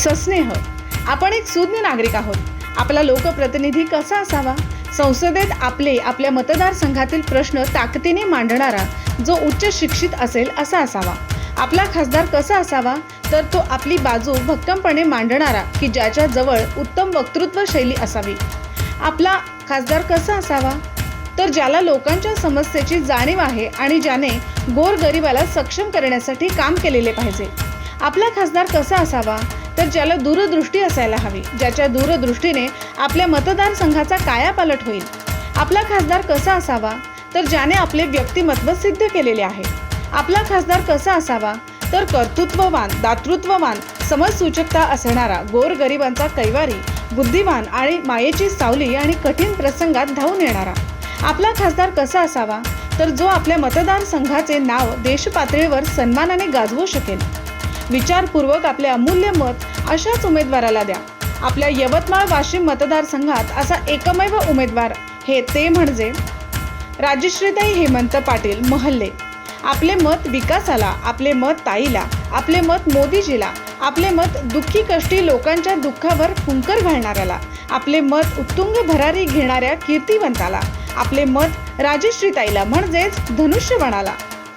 सस्नेह. आपण एक सुज्ञ नागरिक आहोत. आपला लोकप्रतिनिधी कसा असावा? संसदेत आपले आपल्या मतदारसंघातील प्रश्न ताकदीने मांडणारा जो उच्च शिक्षित असेल असा असावा. आपला खासदार कसा असावा? तर तो आपली बाजू भक्कमपणे मांडणारा की ज्याच्या जवळ उत्तम वक्तृत्व शैली असावी. आपला खासदार कसा असावा? तर ज्याला लोकांच्या समस्येची जाणीव आहे आणि ज्याने गोरगरिबाला सक्षम करण्यासाठी काम केलेले पाहिजे. आपला खासदार कसा असावा? तर ज्याला दूरदृष्टी असायला हवी ज्याच्या दूरदृष्टीने आपल्या मतदारसंघाचा कायापालट होईल. आपला खासदार कसा असावा? तर ज्याने आपले व्यक्तिमत्व सिद्ध केलेले आहे. आपला खासदार कसा असावा? तर कर्तृत्ववान दातृत्ववान समजसूचकता असणारा गोरगरिबांचा कैवारी बुद्धिवान आणि मायेची सावली आणि कठीण प्रसंगात धावून येणारा. आपला खासदार कसा असावा? तर जो आपल्या मतदारसंघाचे नाव देशपातळीवर सन्मानाने गाजवू शकेल. विचारपूर्वक आपले अमूल्य मत अशाच उमेदवाराला द्या. आपल्या यवतमाळ वाशिम मतदारसंघात असा एकमेव उमेदवार हे ते म्हणजे राजश्रीताई हेमंत पाटील महल्ले. आपले मत विकासाला आपले मत ताईला आपले मत मोदीजीला आपले मत दुःखी कष्टी लोकांच्या दुःखावर फुंकर घालणाऱ्याला आपले मत उत्तुंग भरारी घेणाऱ्या कीर्तिवंताला आपले मत राजश्रीताईला म्हणजेच धनुष्यबाणाला.